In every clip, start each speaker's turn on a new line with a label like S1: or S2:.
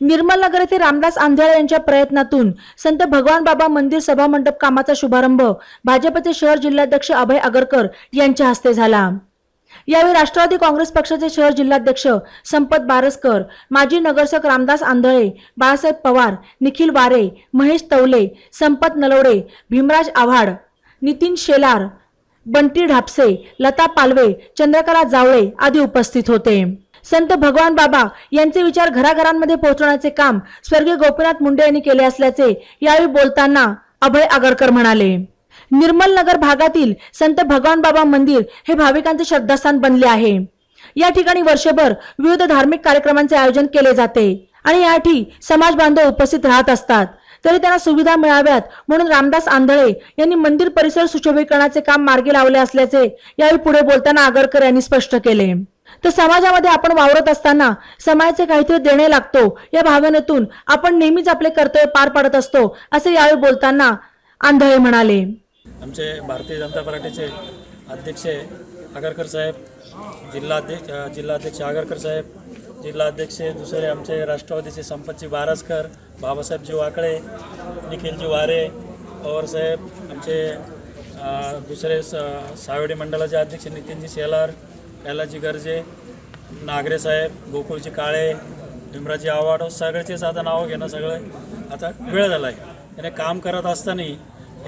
S1: निर्मलनगर येथे रामदास आंधळे यांच्या प्रयत्नातून संत भगवान बाबा मंदिर सभा मंडप कामाचा शुभारंभ भाजपचे शहर जिल्हाध्यक्ष अभय आगरकर यांच्या हस्ते झाला. यावेळी राष्ट्रवादी काँग्रेस पक्षाचे शहर जिल्हाध्यक्ष संपत बारसकर माजी नगरसेवक रामदास आंधळे बाळासाहेब पवार निखिल वारे महेश तवले संपत नलवडे भीमराज आव्हाड नितीन शेलार बंटी ढापसे लता पालवे चंद्रकला जावळे आदी उपस्थित होते. संत भगवान बाबा यांचे विचार घराघरांमध्ये पोहोचवण्याचे काम स्वर्गीय गोपीनाथ मुंडे यांनी केले असल्याचे यावेळी बोलताना अभय आगरकर म्हणाले निर्मल नगर भागातील संत भगवान बाबा मंदिर हे भाविकांचे श्रद्धास्थान बनले आहे. या ठिकाणी वर्षभर विविध धार्मिक कार्यक्रमांचे आयोजन केले जाते आणि याठी समाज बांधव उपस्थित राहत असतात. तरी त्यांना सुविधा मिळाव्यात म्हणून रामदास आंधळे यांनी मंदिर परिसर सुशोभीकरणाचे काम मार्गी लावले असल्याचे यावेळी पुढे बोलताना आगरकर यांनी स्पष्ट केले. तर समाजामध्ये आपण वावरत असताना समाजाचे काहीतरी देणे लागतो. या भावनेतून आपण नेहमीच आपले कर्तव्य पार पाडत असतो असे यावेळी बोलताना आंधळे म्हणाले.
S2: आमचे भारतीय जनता पार्टीचे अध्यक्ष आगरकर साहेब जिल्हाध्यक्ष जिल्हाध्यक्ष आगरकर साहेब जिल्हाध्यक्ष दुसरे आमचे राष्ट्रवादीचे संपतजी बारसकर बाबासाहेबजी वाकळे निखिलजी वारे पवारसाहेब आमचे दुसरे स सावडी मंडळाचे अध्यक्ष नितीनजी शेलार कैलाजी गर्जे नागरे साहेब गोकुळजी काळे भीमराजी आव्हाड सगळ्याचेच आता नावं घेणं सगळं आता वेळ झाला आहे त्याने काम करत असताना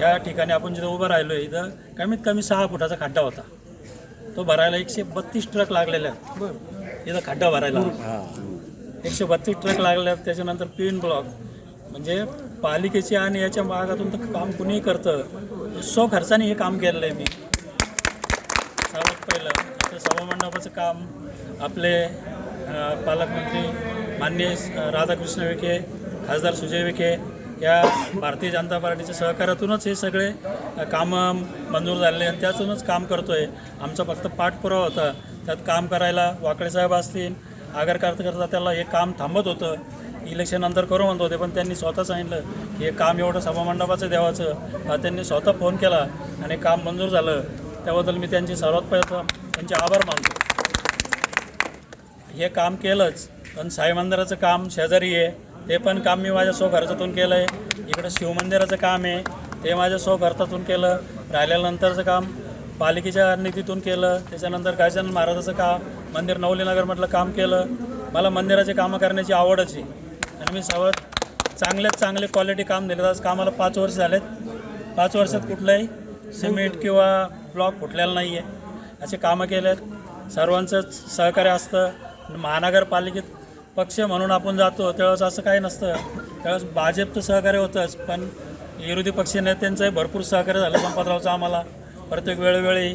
S2: या ठिकाणी आपण जिथं उभं राहिलो आहे इथं कमीत कमी सहा फुटाचा खड्डा होता. तो भरायला एकशे बत्तीस ट्रक लागलेले आहेत. इथं खड्डा भरायला. एकशे बत्तीस ट्रक लागले आहेत. त्याच्यानंतर पिन ब्लॉक. म्हणजे पालिकेची आणि याच्या मागातून तर काम कुणीही करतं. सो खर्चाने हे काम केलेलं आहे मी. सभामंडपाचं काम आपले पालकमंत्री माननीय राधाकृष्ण विखे खासदार सुजय विखे या भारतीय जनता पार्टीच्या सहकार्यातूनच हे सगळे कामं मंजूर झालेले आणि त्यातूनच काम करतो आहे आमचा फक्त पाठपुरावा होता. त्यात काम करायला वाकळे साहेब असतील आगर करता करता त्याला हे काम थांबत होतं. इलेक्शन नंतर करू म्हणत होते पण त्यांनी स्वतः सांगितलं की हे काम एवढं सभामंडपाचं देवाचं. त्यांनी स्वतः फोन केला आणि काम मंजूर झालं. त्याबद्दल मी त्यांचे सर्वात पहिलं त्यांचे आभार मानतो. हे काम केलंच पण साई मंदिराचं काम शेजारी आहे. ते पण काम मी माझ्या स्वखर्चातून केलं आहे इकडं शिवमंदिराचं काम आहे. ते माझ्या स्वखर्चातून केलं. राहिल्यानंतरचं काम पालिकेच्या निधीतून केलं. त्याच्यानंतर गजानन महाराजाचं काम मंदिर नवलीनगरमधलं काम केलं. मला मंदिराचे कामं करण्याची आवडच आहे. आणि मी सर्वात चांगल्यात चांगले क्वालिटी काम दिलं आज कामाला पाच वर्ष झालेत. पाच वर्षात कुठलंही सिमेंट किंवा ब्लॉक फुटलेला नाही आहे. असे कामं केले सर्वांचंच सहकार्य असतं. महानगरपालिकेत पक्ष म्हणून आपण जातो त्यावेळेस असं काही नसतं. त्यावेळेस भाजपचं सहकार्य होतंच पण विरोधी पक्ष नेत्यांचंही भरपूर सहकार्य झालं संपतरावचं आम्हाला. प्रत्येक वेळोवेळी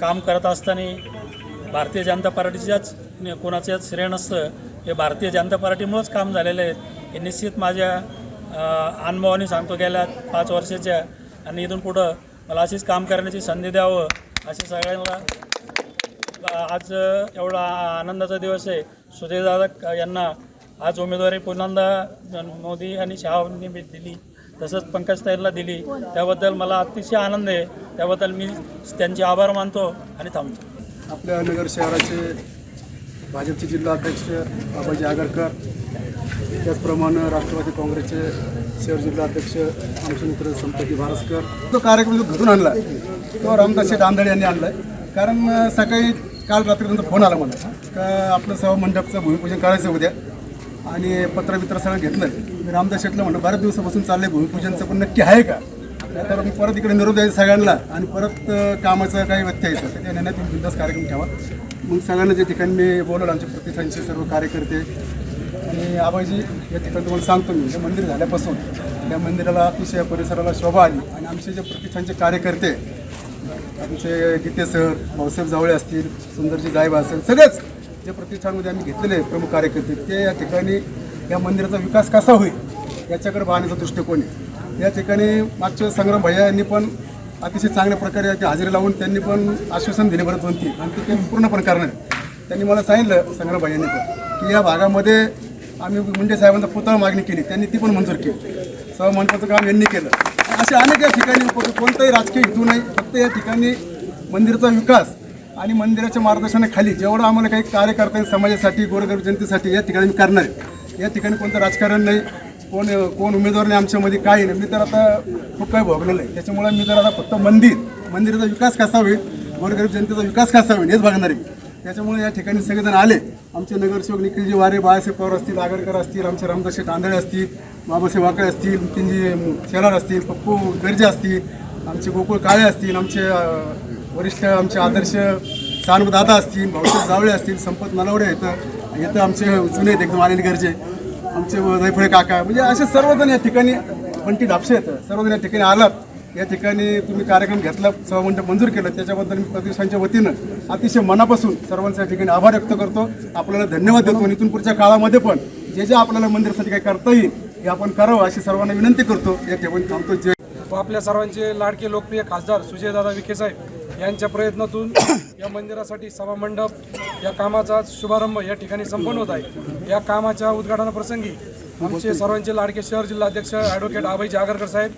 S2: काम करत असताना भारतीय जनता पार्टीच्याच कोणाचंच कोणाच्याच श्रेय नसतं. हे भारतीय जनता पार्टीमुळंच काम झालेले आहेत हे निश्चित माझ्या अनुभवाने सांगतो गेल्या पाच वर्षाच्या. आणि इथून पुढं मला अशीच काम करण्याची संधी द्यावं असे सगळ्यांना आज एवढा आनंदाचा दिवस आहे. सुजयदादा यांना आज उमेदवारी पुन्हा मोदी आणि शहानी दिली तसंच पंकज ताईला दिली. त्याबद्दल मला अतिशय आनंद आहे. त्याबद्दल मी त्यांचे आभार मानतो आणि थांबतो.
S3: आपल्या नगर शहराचे भाजपचे जिल्हा अध्यक्ष बाबाजी आगरकर त्याचप्रमाणे राष्ट्रवादी काँग्रेसचे शहर जिल्हा अध्यक्ष आमचे मित्र संपती भारसकर तो कार्यक्रम जो घडून आणला तो रामदास शेठ आंधळे यांनी आणला कारण सकाळी काल रात्री त्यांचा फोन आला मला का आपलं सर्व मंडपचं भूमिपूजन करायचं उद्या. आणि पत्रवित्र सगळं घेतलं मी रामदास शेठला म्हणलं बऱ्याच दिवसापासून चाललंय भूमिपूजनचं पण नक्की आहे का? तर मी परत इकडे निरोप द्यायचा सगळ्यांना आणि परत कामाचं काही व्यत्यय येतं. तर त्या निर्णयात तुम्ही बिंदास कार्यक्रम ठेवा. मग सगळ्यांना जे ठिकाणी मी बोलवलं आमच्या प्रतिष्ठानचे सर्व कार्यकर्ते आणि आबाजी या ठिकाणी तुम्हाला सांगतो मी हे मंदिर झाल्यापासून या मंदिराला अतिशय परिसराला शोभा आली. आणि आमचे जे प्रतिष्ठानचे कार्यकर्ते आमचे गीते सर भाऊसाहेब जावळे असतील सुंदरजी जायबा असेल सगळेच जे प्रतिष्ठानमध्ये आम्ही घेतलेले प्रमुख कार्यकर्ते ते या ठिकाणी या मंदिराचा विकास कसा होईल याच्याकडे पाहण्याचा दृष्टिकोन आहे. या ठिकाणी मागच्या संग्राम भैया यांनी पण अतिशय चांगल्या प्रकारे याची हजेरी लावून त्यांनी पण आश्वासन दिले बरं दोन तीन आणि ते पूर्णपणे करणार त्यांनी मला सांगितलं संग्राम भैयांनी पण की या भागामध्ये आम्ही मुंडे साहेबांचा पुतळा मागणी केली. त्यांनी ती पण मंजूर केली. सहमंडळाचं काम यांनी केलं. असे अनेक या ठिकाणी कोणताही राजकीय हेतू नाही. फक्त या ठिकाणी मंदिराचा विकास आणि मंदिराच्या मार्गदर्शनाखाली जेवढं आम्हाला काही कार्य करता येईल समाजासाठी गोरगरीब जनतेसाठी या ठिकाणी मी करणार आहे. या ठिकाणी कोणतं राजकारण नाही. कोण कोण उमेदवार नाही आमच्यामध्ये काही नाही. मी तर आता खूप काही भोगलेलं आहे. त्याच्यामुळे मी तर आता फक्त मंदिर मंदिराचा विकास कसा होईल गोरगरीब जनतेचा विकास कसा होईल हेच बघणार आहे त्याच्यामुळे या ठिकाणी सगळेजण आले. आमचे नगरसेवक निखिलजी वारे बाळासाहेब पवार असतील आगरकर असतील आमचे रामदास तांदळे असतील बाबासाहेब वाकळे असतील नितीनजी शेलार असतील पप्पू गर्जे असतील आमचे गोकुळ काळे असतील आमचे वरिष्ठ आमचे आदर्श सानप दादा असतील भाऊसाहेब जावळे असतील संपत नलवडे येतं येतं आमचे जुने आहेत एकदम आलेले गरजे. आमचे दैफळे काका म्हणजे असे सर्वजण या ठिकाणी बंटी धापशे येतं सर्वजण या ठिकाणी आलात. या ठिकाणी तुम्ही कार्यक्रम घेतला सभामंडप मंजूर केलं त्याच्याबद्दल मी प्रतिष्ठानच्या वतीनं अतिशय मनापासून सर्वांच्या ठिकाणी आभार व्यक्त करतो. आपल्याला धन्यवाद देतो. आणि इथून पुढच्या काळामध्ये पण जे जे आपल्याला मंदिरासाठी काही करता येईल हे आपण करावं अशी सर्वांना विनंती करतो. या ठिकाणी थांबतो.
S4: जे आपल्या सर्वांचे लाडके लोकप्रिय खासदार सुजयदादा विखे साहेब यांच्या प्रयत्नातून या मंदिरासाठी सभामंडप या कामाचा शुभारंभ या ठिकाणी संपन्न होत आहे. या कामाच्या उद्घाटनाप्रसंगी आमचे सर्वांचे लाडके शहर जिल्हाध्यक्ष ॲडव्होकेट आबाईजी जागरकर साहेब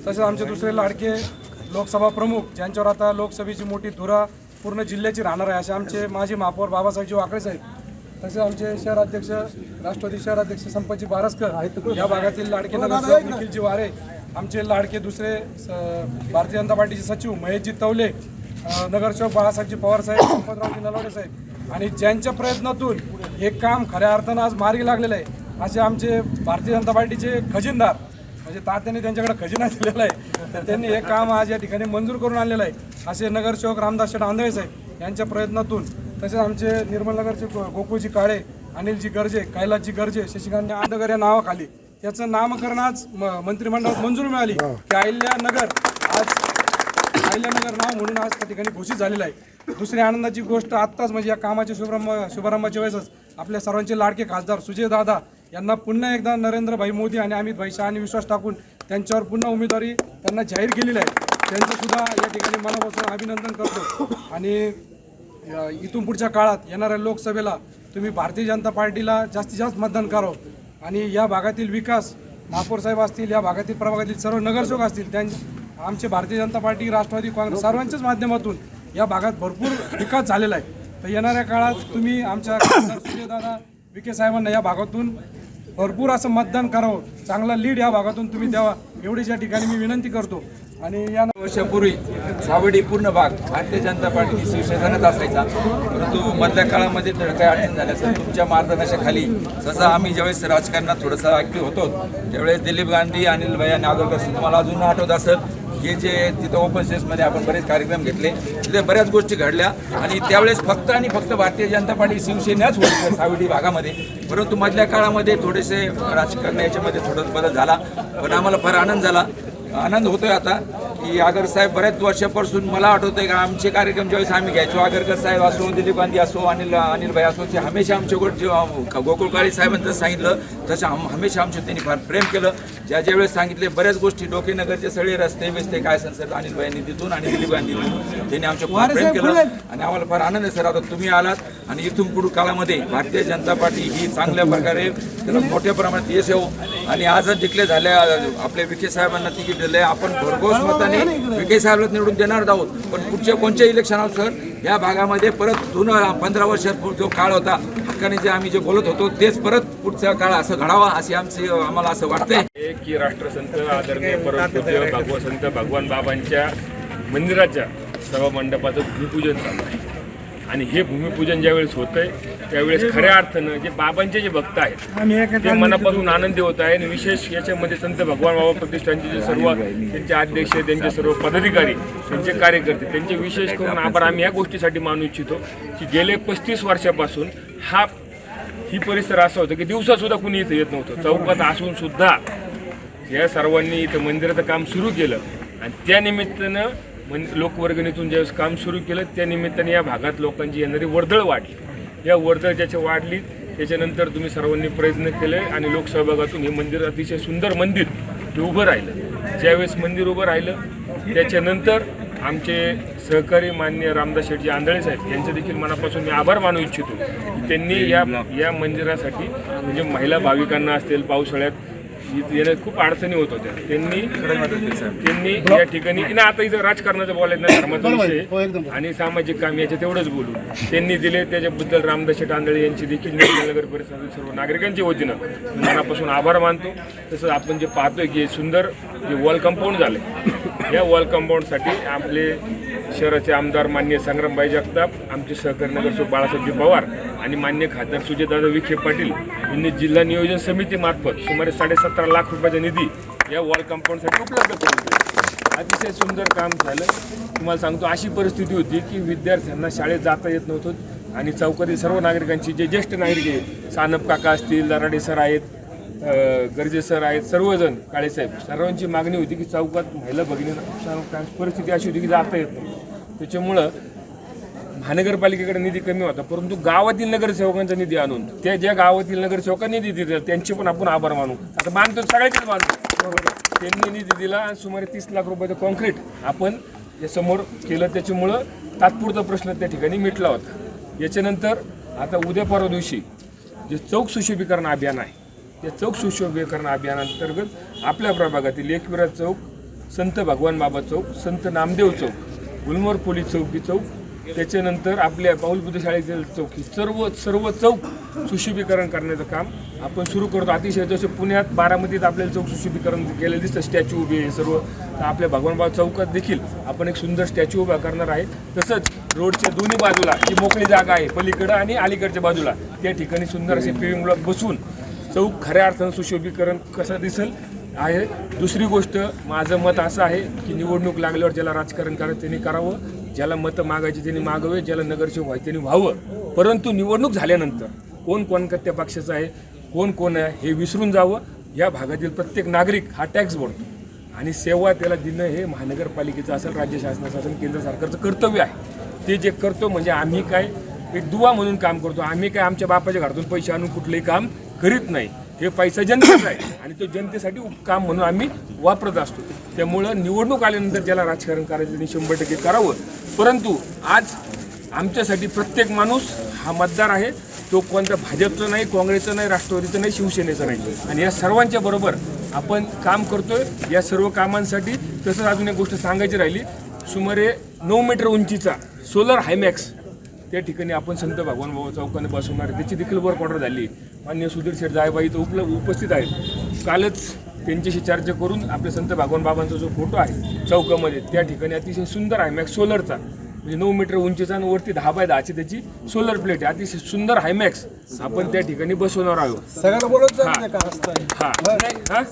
S4: तसेच आमचे दुसरे लाडके लोकसभा प्रमुख ज्यांच्यावर आता लोकसभेची मोठी धुरा पूर्ण जिल्ह्याची राहणार आहे असे आमचे माजी महापौर बाबासाहेबजी वाकळे साहेब तसेच आमचे शहराध्यक्ष राष्ट्रवादी शहराध्यक्ष संपतजी बारसकर या भागातील लाडके नगरसेवक निखिलजी वारे आमचे लाडके दुसरे स- भारतीय जनता पार्टीचे सचिव महेशजी तवले नगरसेवक बाळासाहेबजी पवार साहेब संपतरावजी नलवडे साहेब आणि ज्यांच्या प्रयत्नातून हे काम खऱ्या अर्थानं आज मार्गी लागलेलं आहे असे आमचे भारतीय जनता पार्टीचे खजिनदार म्हणजे तात्याने त्यांच्याकडे खजिना दिलेला आहे. तर त्यांनी हे काम आज या ठिकाणी मंजूर करून आणलेलं आहे. असे नगरसेवक रामदास शेठ आंधळे साहेब यांच्या प्रयत्नातून तसेच आमचे निर्मलनगरचे गोकुळजी काळे अनिलजी गर्जे कैलासजी गर्जे शशिकांत आंधगर या नावाखाली याचं नामकरण आज मंत्रिमंडळात मंजूर मिळाली. की अहिल्यानगर आज अहिल्यानगर नाव म्हणून आज त्या ठिकाणी घोषित झालेलं आहे. दुसरी आनंदाची गोष्ट आत्ताच म्हणजे या कामाच्या शुभारंभ शुभारंभाच्या वेळेसच आपल्या सर्वांचे लाडके खासदार सुजय दादा यांना पुन्हा एकदा नरेंद्रभाई मोदी आणि अमित भाई शहानी विश्वास टाकून त्यांच्यावर पुन्हा उमेदवारी त्यांना जाहीर केलेली आहे. त्यांचंसुद्धा या ठिकाणी मनापासून अभिनंदन करतो. आणि इथून पुढच्या काळात येणाऱ्या लोकसभेला तुम्ही भारतीय जनता पार्टीला जास्तीत जास्त मतदान करावं. आणि या भागातील विकास महापौर साहेब असतील या भागातील प्रभागातील सर्व नगरसेवक असतील त्यां आमचे भारतीय जनता पार्टी राष्ट्रवादी काँग्रेस सर्वांच्याच माध्यमातून या भागात भरपूर विकास झालेला आहे. तर येणाऱ्या काळात तुम्ही आमच्या सूर्यदादा सुजयदादा विखे साहेबांना या भागातून भरपूर असं मतदान करावं. चांगला लीड या भागातून तुम्ही द्यावा. एवढीच या ठिकाणी मी विनंती करतो. आणि या
S5: वर्षापूर्वी सावडी पूर्ण भाग भारतीय जनता पार्टी शिवसेनाच असायचा. परंतु मधल्या काळामध्ये तर काही अडचण झाल्या. असेल तुमच्या मार्गदर्शनाखाली जसं आम्ही ज्यावेळेस राजकारणात थोडंसं ॲक्टिव्ह होतो त्यावेळेस दिलीप गांधी अनिल भैया नागरकर तुम्हाला अजून आठवत असेल हे जे तिथं ओपन सेसमध्ये आपण बरेच कार्यक्रम घेतले तिथे बऱ्याच गोष्टी घडल्या. आणि त्यावेळेस फक्त आणि फक्त भारतीय जनता पार्टी शिवसेनाच होती सावडी भागामध्ये. परंतु मधल्या काळामध्ये थोडेसे राजकारण याच्यामध्ये थोडं बदल झाला. पण आम्हाला फार आनंद झाला. आनंद होतोय आता. की आगर साहेब बऱ्याच वर्षापासून मला आठवतंय का आमचे कार्यक्रम ज्यावेळेस आम्ही घ्यायचो आगरकर साहेब असो दिलीप गांधी असो अनिल अनिल भाई असो ते हमेशा आमच्या गोष्टी गोकुळकाळी साहेबांनी जसं सांगितलं तसं हम हमेशा आमच्या त्यांनी फार प्रेम केलं. ज्या ज्या वेळेस सांगितले बऱ्याच गोष्टी डोकेनगरचे सगळे रस्ते बिस्ते काय सर अनिल भाई तिथून आणि दिलीप गांधी त्यांनी आमच्या फार प्रेम केलं. आणि आम्हाला फार आनंद आहे सर. आता तुम्ही आलात आणि इथून पुढे काळामध्ये भारतीय जनता पार्टी ही चांगल्या प्रकारे त्याला मोठ्या प्रमाणात यश येऊ आणि आजच डिक्लेअर झाल्या आपल्या विखे साहेबांना तिकीट दिले आपण भरघोस मताने विखे साहेबला निवडून देणार आहोत. पण पुढच्या कोणत्या इलेक्शनावर सर या भागामध्ये परत जुनं पंधरा वर्ष जो काळ होता हक्काने जे आम्ही जे बोलत होतो तेच परत पुढचा काळ असं घडावा असे आमचे आम्हाला असं वाटतंय.
S6: की राष्ट्रसंत आदरणीय परमपूज्य भगवसंत भगवान बाबांच्या मंदिराच्या सभामंडपाचं भूमिपूजन चालू आहे आणि हे भूमिपूजन ज्यावेळेस होतंय त्यावेळेस खऱ्या अर्थानं जे बाबांचे जे भक्त आहेत ते मनापासून आनंदी होत आहे आणि विशेष याच्यामध्ये संत भगवान बाबा प्रतिष्ठानचे जे सर्व त्यांचे अध्यक्ष त्यांचे सर्व पदाधिकारी त्यांचे कार्यकर्ते त्यांचे विशेष करून आभार आम्ही या गोष्टीसाठी मानू इच्छितो की गेले पस्तीस वर्षापासून हा ही परिसर असा होता की दिवसा सुद्धा कुणी इथं येत नव्हतं. चौकात असून सुद्धा या सर्वांनी इथं मंदिराचं काम सुरू केलं. आणि त्या निमित्तानं मन लोकवर्गणीतून ज्यावेळेस काम सुरू केलं त्या निमित्ताने या भागात लोकांची येणारी वर्दळ वाढली. या वर्दळ ज्याच्या वाढली त्याच्यानंतर तुम्ही सर्वांनी प्रयत्न केले आणि लोकसहभागातून हे मंदिर अतिशय सुंदर मंदिर हे उभं राहिलं. ज्यावेळेस मंदिर उभं राहिलं त्याच्यानंतर आमचे सहकारी मान्य रामदास शेटजी आंधळे साहेब यांचे देखील मनापासून मी आभार मानू इच्छितो. त्यांनी या या मंदिरासाठी म्हणजे महिला भाविकांना असतील पावसाळ्यात येण्यात खूप अडचणी होत होत्या. त्यांनी त्यांनी या ठिकाणी ना आता इथं राजकारणाचं बोलायचं नाही धर्माचा
S3: हो,
S6: विषय.
S3: एकदम.
S6: आणि सामाजिक काम याचे तेवढंच बोलू. त्यांनी दिले त्याच्याबद्दल रामदास टांदळे यांची देखील नगर परिसरातील सर्व नागरिकांच्या वतीनं मनापासून आभार मानतो. तसंच आपण जे पाहतोय की हे सुंदर जे वॉल कंपाऊंड झालं या वॉल कंपाऊंडसाठी आपले शहराचे आमदार मान्य संग्रामबाई जगताप आमचे सहकारी नगरसेवक बाळासाहेबजी पवार आणि मान्य खासदार सुजयदादा विखे पाटील यांनी जिल्हा नियोजन समितीमार्फत सुमारे साडेसतरा लाख रुपयाचा निधी या वॉल कंपाऊंडसाठी उपलब्ध करून दिला. अतिशय सुंदर काम झालं. तुम्हाला सांगतो अशी परिस्थिती होती की विद्यार्थ्यांना शाळेत जाता येत नव्हतं आणि चौकातील सर्व नागरिकांची जे ज्येष्ठ नागरिक आहेत सानप काका असतील लराडे सर आहेत गरजे सर आहेत सर्वजण काळेसाहेब सर्वांची मागणी होती की चौकात महिला भगिनी परिस्थिती अशी होती की जाता येत नाही त्याच्यामुळं महानगरपालिकेकडे निधी कमी होता परंतु गावातील नगरसेवकांचा निधी आणून त्या ज्या गावातील नगरसेवकांनी निधी दिला त्यांचे पण आपण आभार मानू. आता मानतो सगळ्यांचेच मानतो. त्यांनी निधी दिला आणि सुमारे तीस लाख रुपयाचं कॉन्क्रीट आपण या समोर केलं. त्याच्यामुळं तात्पुरता प्रश्न त्या ठिकाणी मिटला होता. याच्यानंतर आता उद्या परवा दिवशी जे चौक सुशोभीकरण अभियान आहे त्या चौक सुशोभीकरण अभियानांतर्गत आपल्या प्रभागातील एकविरा चौक संत भगवान बाबा चौक संत नामदेव चौक गुलमोर पोलीस चौकी चौक त्याच्यानंतर आपल्या पाऊल शाळेतील चौकी. सर्व सर्व चौक सुशोभीकरण करण्याचं काम आपण सुरू करतो. अतिशय जसं पुण्यात बारामतीत आपल्याला चौक सुशोभीकरण केलेलं दिसतं स्टॅच्यू उभे आहे सर्व. तर आपल्या भगवानबाबा चौकात देखील आपण एक सुंदर स्टॅच्यू उभा करणार आहे. तसंच रोडच्या दोन्ही बाजूला जी मोकळी जागा आहे पलीकडं आणि अलीकडच्या बाजूला त्या ठिकाणी सुंदर असे पिविंग ब्लॉक बसून चौक खऱ्या अर्थानं सुशोभीकरण कसं दिसेल आहे. दुसरी गोष्ट माझं मत असं आहे की निवडणूक लागल्यावर ज्याला राजकारण करायचं त्यांनी करावं. ज्याला मतं मागायची त्यांनी मागावे ज्याला नगरसेवक व्हायचे त्यांनी व्हावं. परंतु निवडणूक झाल्यानंतर कोण कोणत्या पक्षाचं आहे कोण कोण आहे हे विसरून जावं. या भागातील प्रत्येक नागरिक हा टॅक्स भरतो. आणि सेवा त्याला देणं हे महानगरपालिकेचं असेल राज्य शासनाचं असेल केंद्र सरकारचं कर्तव्य आहे. ते जे करतो म्हणजे आम्ही काय एक दुवा म्हणून काम करतो. आम्ही काय आमच्या बापाच्या घरातून पैसे आणून कुठलंही काम करीत नाही. हे पैसा जनतेचा आहे. आणि तो जनतेसाठी उप- काम म्हणून आम्ही वापरत असतो. त्यामुळं निवडणूक आल्यानंतर ज्याला राजकारण करायचं त्यांनी शंभर टक्के करावं. परंतु आज आमच्यासाठी प्रत्येक माणूस हा मतदार आहे. तो कोणता भाजपचं नाही काँग्रेसचं नाही राष्ट्रवादीचं नाही शिवसेनेचं नाही. आणि या सर्वांच्या बरोबर आपण काम करतोय. या सर्व कामांसाठी तसंच अजून एक गोष्ट सांगायची राहिली. सुमारे नऊ मीटर उंचीचा सोलर हायमॅक्स त्या ठिकाणी आपण संत भगवान बाबा चौकाने बसवणार त्याची देखील वर्क ऑर्डर झाली. मान्य सुधीर शेठ जायबाई इथं उपलब्ध उपस्थित आहेत. कालच त्यांच्याशी चर्चा करून आपले संत भगवान बाबांचा जो फोटो आहे चौकामध्ये त्या ठिकाणी अतिशय सुंदर आहे मॅक्स सोलरचा म्हणजे नऊ मीटर उंचीचा आणि वरती दहा बाय दहाची त्याची सोलर प्लेट आहे अतिशय सुंदर हायमॅक्स आपण त्या ठिकाणी बसवणार आहोत
S3: सगळ्यांना
S6: हा. हा. नाही, हा?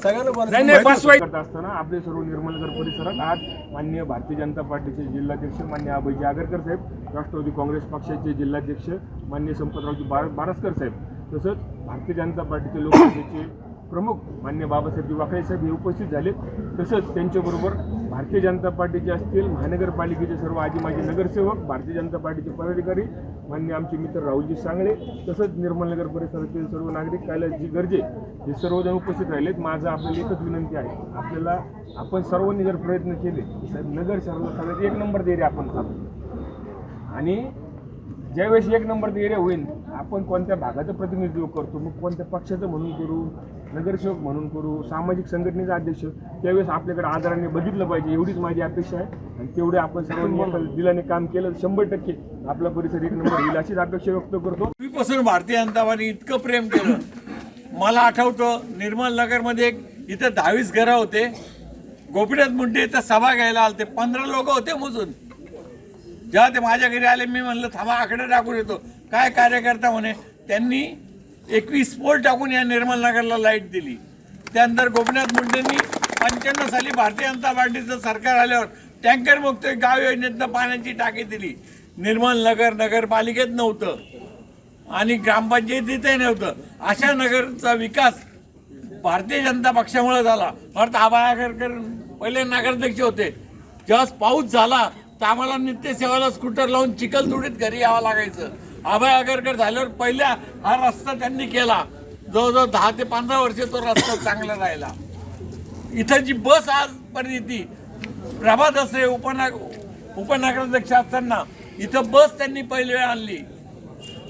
S6: नाही बसवाय करत असताना आपले सर्व निर्मलनगर परिसरात आज माननीय भारतीय जनता पार्टीचे जिल्हाध्यक्ष मान्य अभयजी आगरकर साहेब राष्ट्रवादी काँग्रेस पक्षाचे जिल्हाध्यक्ष मान्य संपतरावजी बार बारसकर साहेब तसंच भारतीय जनता पार्टीचे लोकसभेचे प्रमुख मान्य बाबासाहेब वाकळे साहेब हे उपस्थित झाले. तसंच त्यांच्याबरोबर भारतीय जनता पार्टीचे असतील महानगरपालिकेचे सर्व आजी माजी नगरसेवक भारतीय जनता पार्टीचे पदाधिकारी मान्य आमचे मित्र राहुलजी सांगळे तसंच निर्मलनगर परिसरातील सर्व नागरिक कैलासजी गरजे हे सर्वजण उपस्थित राहिलेत. माझं आपल्याला एकच विनंती आहे. आपल्याला आपण सर्वांनी जर प्रयत्न केले तर नगर शहराला सगळ्यात एक नंबर एरिया आपण आणि ज्यावेळेस एक नंबर एरिया होईल आपण कोणत्या भागाचं प्रतिनिधित्व करतो? मग कोणत्या पक्षाचं म्हणून करू? नगरसेवक म्हणून करू? सामाजिक संघटनेचा अध्यक्ष? त्यावेळेस आपल्याकडे आदराने बघितलं पाहिजे एवढीच माझी अपेक्षा आहे. आणि तेवढे आपण सर्वांनी दिलाने काम केलं शंभर टक्के आपला परिसर एक नंबर होईल अशीच अपेक्षा व्यक्त करतो.
S7: पूर्वीपासून भारतीय जनता पार्टी इतकं प्रेम केलं. मला आठवतं निर्मल नगरमध्ये एक इथं दहावीस घरं होते. गोपीनाथ मुंडे इथं सभा घ्यायला आलते. पंधरा लोक होते मोजून. जेव्हा ते माझ्या घरी आले मी म्हणलं थांबा आकडे टाकून येतो. काय कार्यकर्ता म्हणे त्यांनी एकवीस पोल टाकून या निर्मल नगरला लाइट दिली. त्यानंतर गोपीनाथ मुंडेंनी पंच्याण्णव साली भारतीय जनता पार्टीचं सरकार आल्यावर टँकर मुक्त गाव योजनेतनं पाण्याची टाकी दिली. निर्मल नगर नगरपालिकेत नव्हतं. आणि ग्रामपंचायतीतही नव्हतं. अशा नगरचा विकास भारतीय जनता पक्षामुळे झाला. अर्थात आबा आगरकर पहिले नगराध्यक्ष होते. जेव्हा पाऊस झाला तर आम्हाला नित्यसेवाला स्कूटर लावून चिखलदुडीत घरी यावं लागायचं. अभय आगरकर झाल्यावर पहिल्या हा रस्ता त्यांनी केला. जवळजवळ दहा ते पंधरा वर्ष तो रस्ता चांगला राहिला. इथं जी बस आजपर्यंत येते प्रभात असे उपना उपनगराध्यक्ष असताना इथं बस त्यांनी पहिली वेळ आणली.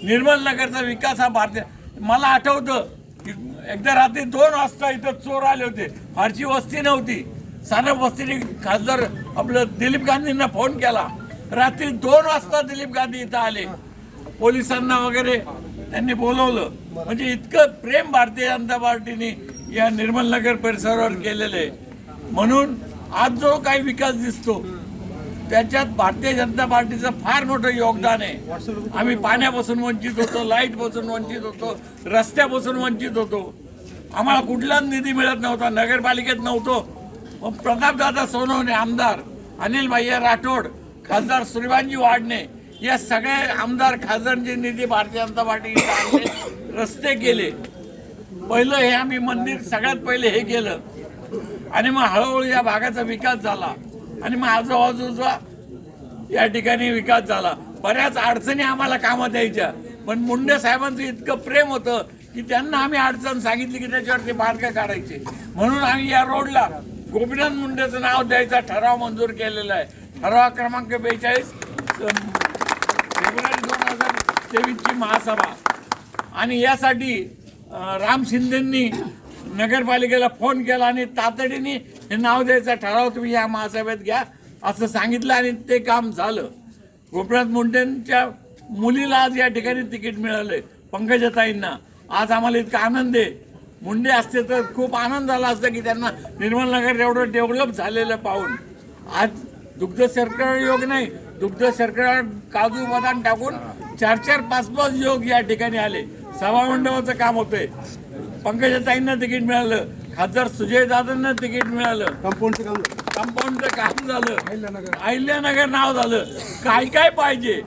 S7: निर्मल नगरचा विकास हा भारतीय मला आठवतं की एकदा रात्री दोन वाजता इथं चोर आले होते. फारशी वस्ती नव्हती. सारा वस्तीने खासदार आपलं दिलीप गांधींना फोन केला. रात्री दोन वाजता दिलीप गांधी इथं आले. पोलिसांना वगैरे त्यांनी बोलवलं. म्हणजे इतकं प्रेम भारतीय जनता पार्टीने या निर्मल नगर परिसरावर केलेलं आहे. म्हणून आज जो काही विकास दिसतो त्याच्यात भारतीय जनता पार्टीचं फार मोठं योगदान आहे. आम्ही पाण्यापासून वंचित होतो लाईटपासून वंचित होतो रस्त्यापासून वंचित होतो. आम्हाला कुठलाच निधी मिळत नव्हता नगरपालिकेत नव्हतो. प्रतापदादा सोनवणे आमदार अनिल भैया राठोड खासदार सूर्यबांजी वाडणे या सगळे आमदार खासदारांचे निधी भारतीय जनता पार्टीने रस्ते केले. पहिलं हे आम्ही मंदिर सगळ्यात पहिले हे केलं. आणि मग हळूहळू या भागाचा विकास झाला. आणि मग आजूबाजूचा या ठिकाणी विकास झाला. बऱ्याच अडचणी आम्हाला कामात यायच्या. पण मुंडे साहेबांचं इतकं प्रेम होतं की त्यांना आम्ही अडचण सांगितली की त्याच्यावरती मार्ग काढायचे. म्हणून आम्ही या रोडला गोपीनाथ मुंडेचं नाव द्यायचा ठराव मंजूर केलेला आहे. ठराव क्रमांक बेचाळीस फेब्रुवारी दोन हजार तेवीसची महासभा. आणि यासाठी राम शिंदेंनी नगरपालिकेला फोन केला आणि तातडीने हे नाव द्यायचा ठराव तुम्ही या महासभेत घ्या असं सांगितलं आणि ते काम झालं. गोपीनाथ मुंडेंच्या मुलीला आज या ठिकाणी तिकीट मिळालं आहे पंकजताईंना. आज आम्हाला इतका आनंद आहे. मुंडे असते तर खूप आनंद झाला असता की त्यांना निर्मल नगर एवढं डेव्हलप झालेलं पाहून. आज दुग्ध शर्करा योग नाही दुग्ध शर्करा काजू बदाम टाकून चार चार पाच पाच योग या ठिकाणी आले. सभामंडपाचं काम होतंय. पंकजाताईंना तिकीट मिळालं खासदार सुजय दादांना तिकीट मिळालं.
S3: कंपाऊंडचं काम
S7: कंपाऊंडचं काम झालं. अहिल्यानगर नाव झालं. काय काय पाहिजे?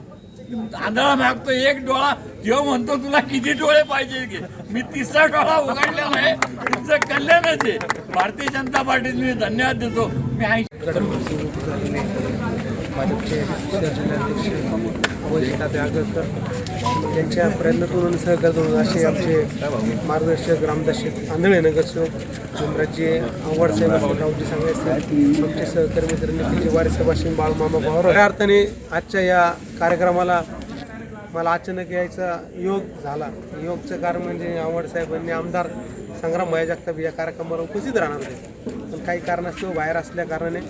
S7: आंधळा मागतो एक डोळा जेव्हा म्हणतो तुला किती डोळे पाहिजे की मी तिसरा डोळा उघडलेला आहे तुमचं कल्याणच आहे. भारतीय जनता पार्टीत मी धन्यवाद देतो. मी
S8: भाजपचे जिल्हाध्यक्ष आगरकर यांच्या प्रयत्नातून आणि सहकार्यातून असे आमचे मार्गदर्शक रामदास आंधळे नगरसेवक जुमराजी आव्हाडसाहेब असतील रावजी सांगायचे असतील आमचे सहकर्मी तर निखिलचे वारे सभाषण बाळमामा पवार या अर्थाने आजच्या या कार्यक्रमाला मला अचानक यायचा योग झाला. योगचं कारण म्हणजे आवड साहेबांनी आमदार संग्राम भाई जगताप या कार्यक्रमावर उपस्थित राहणार होते. पण काही कारणास्तव बाहेर असल्या कारणाने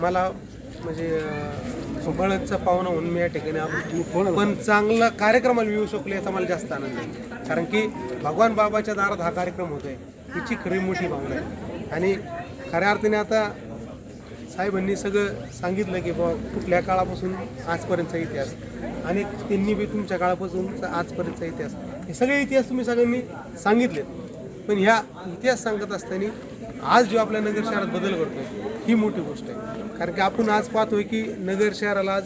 S8: मला म्हणजे बळदचा पाहुणा म्हणून मी या ठिकाणी आलो पण चांगला कार्यक्रमाला येऊ शकलो याचा मला जास्त आनंद आहे. कारण की भगवान बाबाच्या दारात हा कार्यक्रम होतोय. तिची खरी मोठी भावना आहे. आणि खऱ्या अर्थाने आता साहेबांनी सगळं सांगितलं की बाबा कुठल्या काळापासून आजपर्यंतचा इतिहास? आणि त्यांनी बी तुमच्या काळापासून आजपर्यंतचा इतिहास. हे सगळे इतिहास तुम्ही सगळ्यांनी सांगितले. पण ह्या इतिहास सांगत असताना आज जो आपल्या नगर शहरात बदल करतोय ही मोठी गोष्ट आहे. कारण की आपण आज पाहतोय की नगर शहराला आज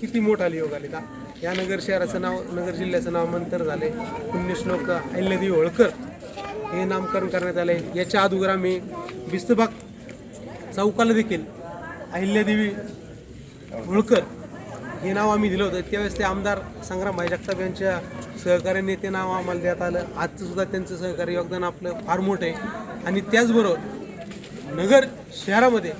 S8: किती मोठा योग आले का या नगर शहराचं नाव नगर जिल्ह्याचं नाव मंतर झाले पुण्यश्लोक अहिल्यादेवी होळकर हे नामकरण करण्यात आले याच्या अगोदर आम्ही बिस्तभाग चौकाला देखील अहिल्यादेवी होळकर हे नाव आम्ही दिलं होतं. त्यावेळेस ते आमदार संग्रामभाई जगताप यांच्या सहकार्याने ते नाव आम्हाला देण्यात आलं. आजचं सुद्धा त्यांचं सहकार्य योगदान आपलं फार मोठं आहे. आणि त्याचबरोबर नगर शहरामध्ये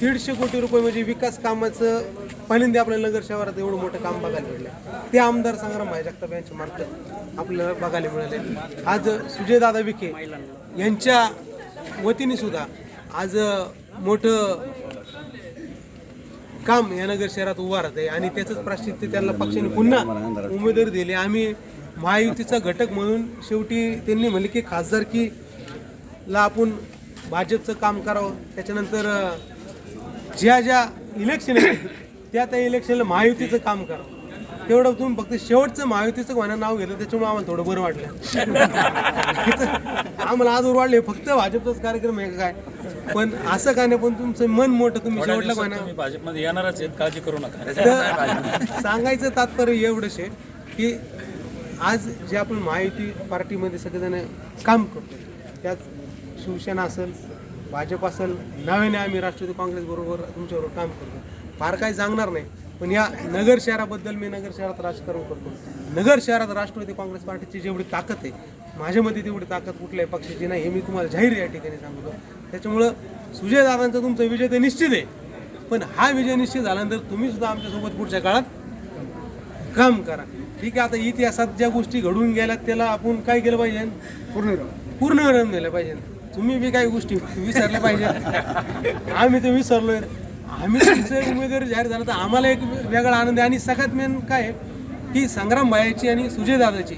S8: दीडशे कोटी रुपये म्हणजे विकास कामाचं पहिल्यांदा आपल्या नगर शहरात एवढं मोठं काम बघायला मिळलं ते आमदार संग्रामभाई जगताप यांच्या मार्फत आपल्याला बघायला मिळाले. आज सुजयदादा विखे यांच्या वतीने सुद्धा आज मोठं काम या नगर शहरात उभारत आहे आणि त्याचंच प्राश्चित्य त्यांना पक्षाने पुन्हा उमेदवारी दिली. आम्ही महायुतीचा घटक म्हणून शेवटी त्यांनी म्हणले की खासदारकीला आपण भाजपचं काम करावं. त्याच्यानंतर ज्या ज्या इलेक्शन आहेत त्या त्या इलेक्शनला महायुतीचं काम करावं. तेवढं तुम्ही फक्त शेवटचं महायुतीचं म्हणा नाव घेतलं त्याच्यामुळे आम्हाला थोडं बरं वाटलं. आम्हाला आजवर वाढले फक्त भाजपचाच कार्यक्रम आहे का काय? पण असं काय नाही पण तुमचं मन मोठं तुम्ही शेवटला म्हणा.
S2: तुम्ही भाजपमध्ये येणारच आहेत काळजी करू नका.
S8: तर सांगायचं तात्पर्य एवढंच आहे की आज जे आपण महायुती पार्टीमध्ये सगळेजण काम करतो त्यात शिवसेना असेल भाजप असेल नव्याने आम्ही राष्ट्रवादी काँग्रेस बरोबर तुमच्याबरोबर काम करतो फार काही सांगणार नाही पण या नगर शहराबद्दल मी नगर शहरात राजकारण करतो. नगर शहरात राष्ट्रवादी काँग्रेस पार्टीची जेवढी ताकद आहे माझ्यामध्ये तेवढी ताकद कुठल्याही पक्षाची नाही हे मी तुम्हाला जाहीर या ठिकाणी सांगतो. त्याच्यामुळं सुजयदादांचा तुमचा विजय तर निश्चित आहे. पण हा विजय निश्चित झाल्यानंतर तुम्ही सुद्धा आमच्यासोबत पुढच्या काळात काम करा. ठीक आहे आता इतिहासात ज्या गोष्टी घडून गेल्या त्याला आपण काय केलं पाहिजे?
S3: पूर्ण
S8: पूर्ण करून दिलं पाहिजे. तुम्ही बी काही गोष्टी विसरल्या पाहिजे. आम्ही तर विसरलोय. आम्ही तुमचं उमेदवारी जाहीर झालं तर आम्हाला एक वेगळा आनंद आहे. आणि सगळ्यात मेन काय की संग्राम भायाची आणि सुजय दादाची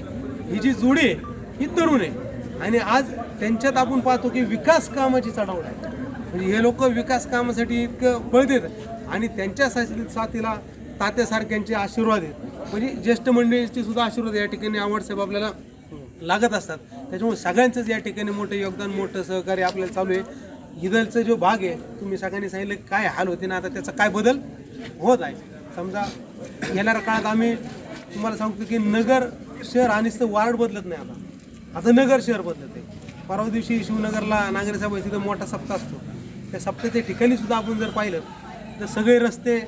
S8: ही जी जोडी आहे ही तरुण आहे. आणि आज त्यांच्यात आपण पाहतो की विकास कामाची चढावड आहे. म्हणजे हे लोक विकास कामासाठी इतकं पळतात आणि त्यांच्या साथीला तात्यासारख्यांचे आशीर्वाद आहेत. म्हणजे ज्येष्ठ मंडळींची सुद्धा आशीर्वाद या ठिकाणी आवडसाहेब आपल्याला लागत असतात. त्याच्यामुळे सगळ्यांचंच या ठिकाणी मोठं योगदान मोठं सहकार्य आपल्याला चालू आहे. हिदलचं जो भाग आहे तुम्ही सगळ्यांनी सांगितलं काय हाल होते ना आता त्याचा काय बदल होत आहे. समजा येणाऱ्या काळात आम्ही तुम्हाला सांगतो की नगर शहर आणि वार्ड बदलत नाही आता. आता नगर शहर बदलत आहे. परवा दिवशी शिवनगरला नागरिकसभा तिथं मोठा सप्ताह असतो. त्या सप्ताहाच्या ठिकाणी सुद्धा आपण जर पाहिलं तर सगळे रस्ते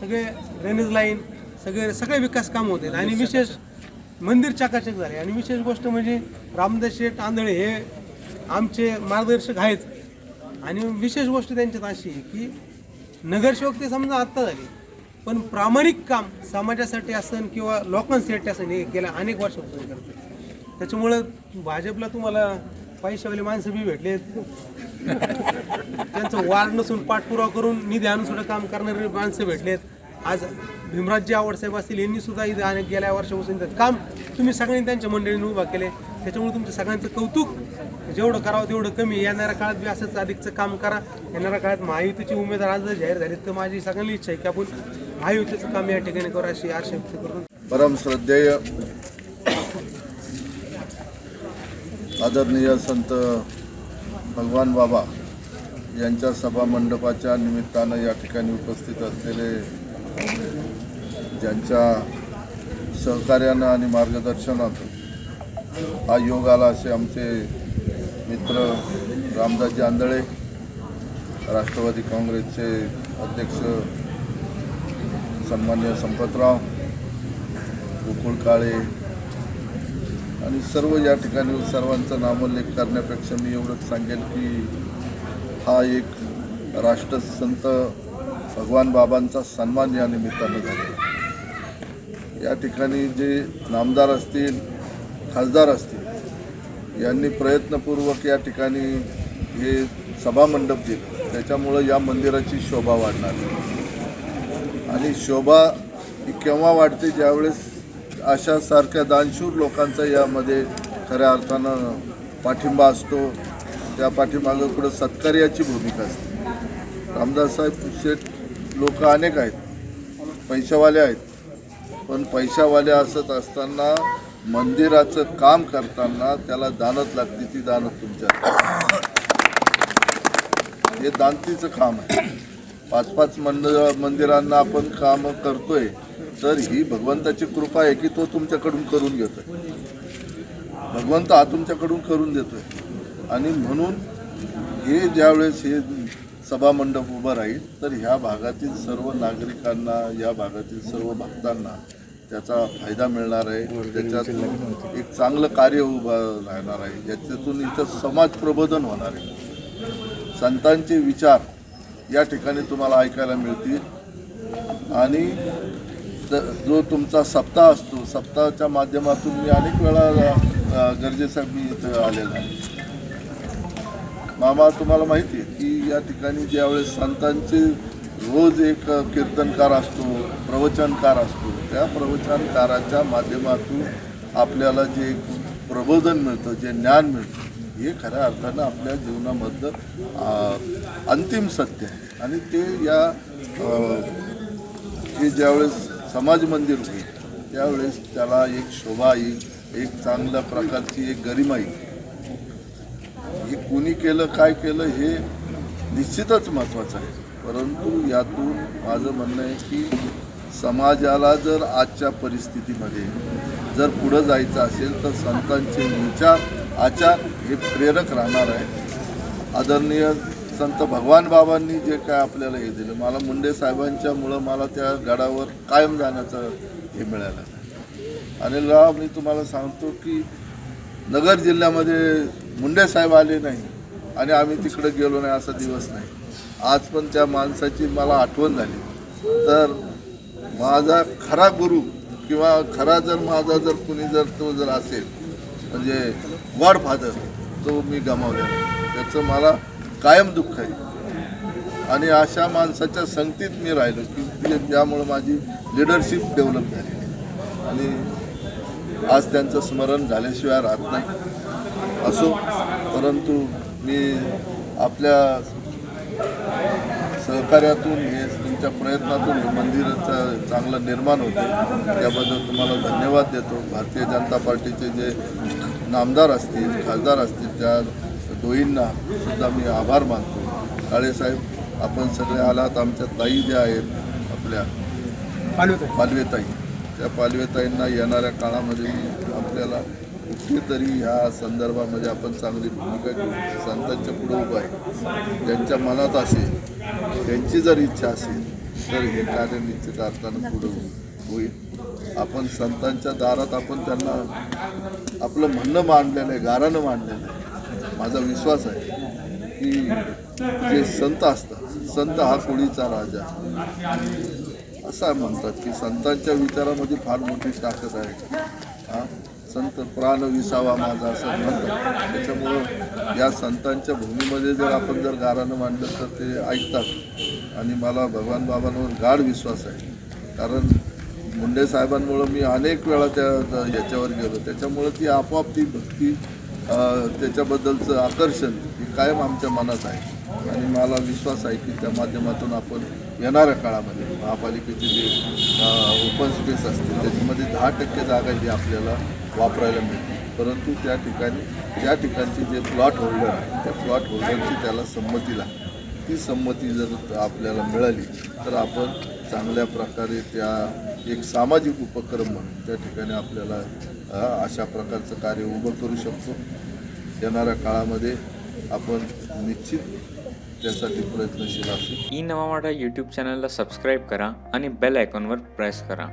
S8: सगळे ड्रेनेज लाईन सगळे सगळे विकास काम होते आणि विशेष मंदिर चकाचक झाले. आणि विशेष गोष्ट म्हणजे रामदास शेठ आंधळे हे आमचे मार्गदर्शक आहेत. आणि विशेष गोष्ट त्यांच्यात अशी आहे की नगरसेवक ते समजा आत्ता झाले पण प्रामाणिक काम समाजासाठी असन किंवा लोकांसाठी असन हे गेल्या अनेक वर्षापासून करते त्याच्यामुळं भाजपला तुम्हाला पैशावाले माणसं बी भेटले. त्यांचं वार नसून पाठपुरावा करून निधी आणून सुद्धा काम करणारे माणसं भेटलेत आज भीमराजी आवडसाहेब असतील यांनी सुद्धा इथे अनेक गेल्या वर्षापासून त्यात काम तुम्ही सगळ्यांनी त्यांच्या मंडळीने उभा केले. त्याच्यामुळे तुमचं सगळ्यांचं कौतुक जेवढं करावं तेवढं कमी. येणाऱ्या काळात बी असंच अधिकचं काम करा. येणाऱ्या काळात महायुतीचे उमेदवार आज जर जाहीर झाले तर माझी सगळ्यांनी इच्छा आहे की आपण महायुतीचं काम या ठिकाणी करू अशी आशा व्यक्त करून
S9: परमश्रद्धेय आदरणीय संत भगवान बाबा यांच्या सभा मंडपाच्या निमित्तानं या ठिकाणी उपस्थित असलेले ज्यांच्या सहकार्यानं आणि मार्गदर्शनात हा योग आला असे आमचे मित्र रामदासजी आंधळे राष्ट्रवादी काँग्रेसचे अध्यक्ष सन्मान्य संपतराव गोकुळ काळे आणि सर्व या ठिकाणी सर्वांचा नामोल्लेख करण्यापेक्षा मी एवढंच सांगेन की हा एक राष्ट्रसंत भगवान बाबांचा सन्मान या निमित्तानं झाला या ठिकाणी जे नामदार असतील खासदार असतील यांनी प्रयत्नपूर्वक या ठिकाणी हे सभामंडप दिलं. त्याच्यामुळं या मंदिराची शोभा वाढणार आणि शोभा ही केव्हा वाढते ज्यावेळेस अशा सारख्या दानशूर लोकांचा यामध्ये खऱ्या अर्थानं पाठिंबा असतो. त्या पाठीमागं पुढं सत्कार्याची भूमिका असते. रामदाससाहेब शेठ लोक अनेक आहेत. पैशावाले आहेत. पण पैशावाले असत असताना मंदिराचं काम करताना त्याला दानत लागते ती दानत तुमच्या. हे दानतीचं काम आहे. पाच पाच मंदिर मंदिरांना आपण कामं करतोय. तर ही भगवंताची कृपा आहे की तो तुमच्याकडून करून घेतोय. भगवंत हा तुमच्याकडून करून देतोय. आणि म्हणून हे ज्यावेळेस हे सभा मंडप उभं राहील तर ह्या भागातील सर्व नागरिकांना या भागातील सर्व भक्तांना त्याचा फायदा मिळणार आहे. त्याच्यात एक चांगलं कार्य उभं राहणार आहे. याच्यातून इथं समाज प्रबोधन होणार आहे. संतांचे विचार या ठिकाणी तुम्हाला ऐकायला मिळतील. आणि जो तुमचा सप्ताह असतो सप्ताहाच्या माध्यमातून मी अनेक वेळा गरजेसाठी गरजेसाहेब मी इथं आलेला आहे. मामा तुम्हाला माहिती आहे की या ठिकाणी ज्यावेळेस संतांचे रोज एक कीर्तनकार असतो प्रवचनकार असतो त्या प्रवचनकाराच्या माध्यमातून आपल्याला जे प्रबोधन मिळतं जे ज्ञान मिळतं हे खऱ्या अर्थानं आपल्या जीवनामधलं अंतिम सत्य आहे. आणि ते या हे ज्यावेळेस समाज मंदिर होईल. त्यावेळेस त्याला एक शोभा येईल एक चांगल्या प्रकारची एक गरिमा येईल. हे कोणी केलं काय केलं हे निश्चितच महत्त्वाचं आहे. परंतु यातून माझं म्हणणं आहे की समाजाला जर आजच्या परिस्थितीमध्ये जर पुढं जायचं असेल तर संतांचे विचार आचार हे प्रेरक राहणार आहे. आदरणीय संत भगवान बाबांनी जे काय आपल्याला हे दिलं मला मुंडे साहेबांच्यामुळं मला त्या गडावर कायम जाण्याचं हे मिळालं. अनिल राव मी तुम्हाला सांगतो की नगर जिल्ह्यामध्ये मुंडे साहेब आले नाही आणि आम्ही तिकडे गेलो नाही असा दिवस नाही. आज पण त्या माणसाची मला आठवण झाली. तर माझा खरा गुरु किंवा खरा जर माझा जर कुणी जर तो जर असेल म्हणजे गॉड फादर तो मी गमावला त्याचं मला कायम दुःख आहे. आणि अशा माणसाच्या संगतीत मी राहिलो की ज्यामुळं माझी लिडरशिप डेव्हलप झाली. आणि आज त्यांचं स्मरण झाल्याशिवाय राहत नाही. असो परंतु मी आपल्या सहकार्यातून हे तुमच्या प्रयत्नातून हे मंदिराचं चांगलं निर्माण होते. त्याबद्दल तुम्हाला धन्यवाद देतो. भारतीय जनता पार्टीचे जे नामदार असतील खासदार असतील त्या दोईंना सुद्धा मी आभार मानतो. काळेसाहेब आपण सगळे आलात. आमच्या ताई ज्या आहेत आपल्या पालवेताई. त्या पालवेताईंना येणाऱ्या काळामध्ये आपल्याला कुठेतरी ह्या संदर्भामध्ये आपण चांगली भूमिका घेऊ. संतांच्या पुढे उभं आहे. ज्यांच्या मनात असेल त्यांची जर इच्छा असेल तर हे कार्य निश्चित अर्थानं पुढे होईल. आपण संतांच्या दारात आपण त्यांना आपलं म्हणणं मांडलेलं आहे गारानं मांडलेलं आहे. माझा विश्वास आहे की जे संत असतात संत हा कोळीचा राजा. असं म्हणतात की संतांच्या विचारामध्ये फार मोठी ताकद आहे. हा? संत प्राण विसावा माझा असं म्हणतात. त्याच्यामुळं या संतांच्या भूमीमध्ये जर आपण जर गारानं मांडलं तर ते ऐकतात. आणि मला भगवान बाबांवर गाढ विश्वास आहे. कारण मुंडे साहेबांमुळं मी अनेक वेळा त्या याच्यावर गेलो. त्याच्यामुळं ती आपोआप ती भक्ती त्याच्याबद्दलचं आकर्षण हे कायम आमच्या मनात आहे. आणि मला विश्वास आहे की त्या माध्यमातून आपण येणाऱ्या काळामध्ये महापालिकेचे जे ओपन स्पेस असतील त्याच्यामध्ये दहा टक्के जागा ही आपल्याला वापरायला मिळते परंतु त्या ठिकाणी त्या ठिकाणचे जे प्लॉट होल्डर आहे त्या प्लॉट होल्डरची त्याला संमती लागते. ती संमती जर आपल्याला मिळाली तर आपण चांगल्या प्रकारे त्या एक सामाजिक उपक्रम म्हणून त्या ठिकाणी आपल्याला अशा प्रकारचं कार्य उभं करू शकतो. येणाऱ्या काळामध्ये आपण निश्चित त्यासाठी प्रयत्नशील असू.
S10: ई नवा वाटा यूट्यूब चॅनलला सबस्क्राईब करा आणि बेल आयकॉनवर प्रेस करा.